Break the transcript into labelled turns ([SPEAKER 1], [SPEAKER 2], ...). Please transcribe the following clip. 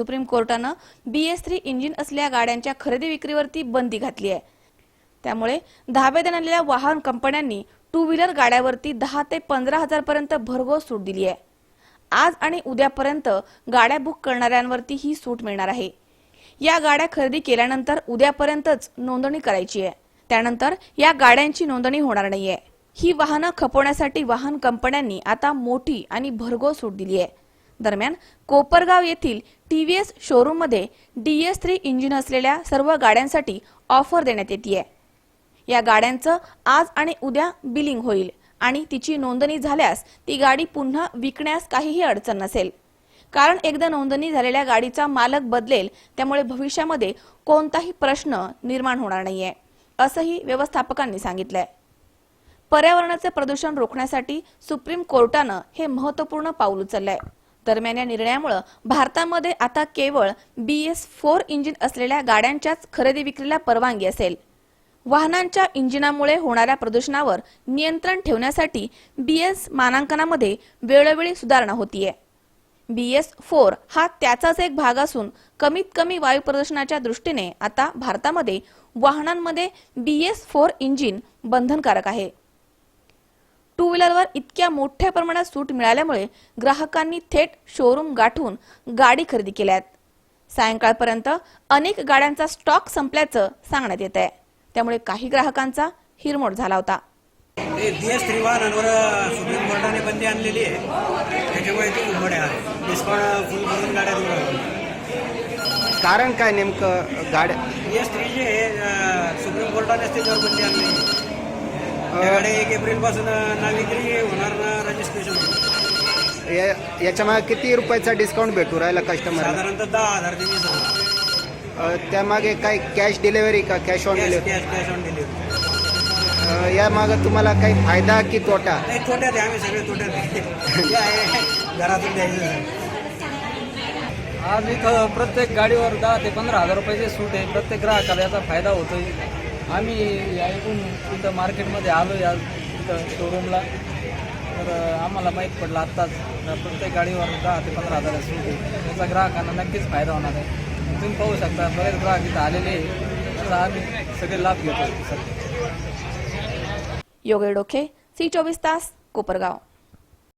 [SPEAKER 1] Supreme कोर्टानं BS three engine असलेल्या गाड्यांच्या खरेदी विक्रीवरती बंदी घातली आहे. त्यामुळे धाब्यात देण्यात वाहन कंपन्यांनी टू व्हीलर गाड्यावरती दहा ते पंधरा हजार पर्यंत भरघोस सूट दिली आहे. आज आणि उद्यापर्यंत गाड्या बुक करणाऱ्यांवरती ही सूट मिळणार आहे. या गाड्या खरेदी केल्यानंतर उद्यापर्यंतच नोंदणी करायची आहे. त्यानंतर या गाड्यांची नोंदणी होणार नाहीये. ही वाहनं खपवण्यासाठी वाहन कंपन्यांनी आता मोठी आणि भरघोस सूट दिली आहे. दरम्यान कोपरगाव येथील टीव्हीएस शोरूममध्ये डीएस थ्री इंजिन असलेल्या सर्व गाड्यांसाठी ऑफर देण्यात येते आहे या गाड्यांचं आज आणि उद्या बिलिंग होईल आणि तिची नोंदणी झाल्यास ती गाडी पुन्हा विकण्यास काहीही अडचण नसेल. कारण एकदा नोंदणी झालेल्या गाडीचा मालक बदलेल त्यामुळे भविष्यामध्ये कोणताही प्रश्न निर्माण होणार नाहीये असंही व्यवस्थापकांनी सांगितलंय. पर्यावरणाचे प्रदूषण रोखण्यासाठी सुप्रीम कोर्टानं हे महत्त्वपूर्ण पाऊल उचललंय. दरम्यान या निर्णयामुळे भारतामध्ये आता केवळ बी एस फोर इंजिन असलेल्या गाड्यांच्याच खरेदी विक्रीला परवानगी असेल. वाहनांच्या इंजिनामुळे होणाऱ्या प्रदूषणावर नियंत्रण ठेवण्यासाठी बी एस मानांकनामध्ये वेळोवेळी सुधारणा होतीये. बीएस फोर हा त्याचाच एक भाग असून कमीत कमी वायू प्रदूषणाच्या दृष्टीने आता भारतामध्ये वाहनांमध्ये बी एस फोर इंजिन बंधनकारक आहे. टू व्हीलरवर इतक्या मोठ्या प्रमाणात सूट मिळाल्यामुळे ग्राहकांनी थेट शोरूम गाठून गाडी खरेदी केल्यात सायंकाळपर्यंत अनेक गाड्यांचा स्टॉक संपल्याचं सांगण्यात येत आहे त्यामुळे काही ग्राहकांचा हिरमोड झाला होता.
[SPEAKER 2] थ्री वाहनांवर सुप्रीम कोर्टाने बंदी आणलेली आहे. त्याच्यामुळे ते उघड आहे. डिस्काउंट फुल भरून गाड्या दूर
[SPEAKER 3] कारण काय नेमकं गाड्या
[SPEAKER 2] थ्री जे आहे अं, सुप्रीम त्याच्यावर बंदी आणलेली त्या गाड्या एक एप्रिलपासून ना विक्री होणार ना रजिस्ट्रेशन
[SPEAKER 3] या- याच्यामागे किती रुपयाचा डिस्काउंट भेटू राहिला कस्टमरला
[SPEAKER 2] साधारणतः दहा हजार ते वीस हजार.
[SPEAKER 3] त्यामागे काय कॅश डिलिव्हरी का? Cash on
[SPEAKER 2] cash
[SPEAKER 3] delivery
[SPEAKER 2] cash cash on delivery
[SPEAKER 3] यामागे तुम्हाला काही फायदा की तोटा?
[SPEAKER 2] नाही तोट्यात आहे आम्ही सगळे तोट्यात घरातून द्यायचं.
[SPEAKER 4] आज इथं प्रत्येक गाडीवर दहा ते पंधरा हजार रुपयाची सूट आहे. प्रत्येक ग्राहकाला याचा फायदा होतोय. आम्ही ऐकून इथं मार्केटमध्ये आलो या इथं शोरूमला तर आम्हाला माहीत पडलं आत्ताच प्रत्येक गाडीवर दहा ते पंधरा हजार सूट त्याचा ग्राहकांना नक्कीच फायदा होणार आहे. तुम्ही पाहू शकता बरेच ग्राहक इथं आलेले आहे त्याचा आम्ही सगळे लाभ घेतो सर
[SPEAKER 1] योगे डोके सी चोवीस तास कोपरगाव.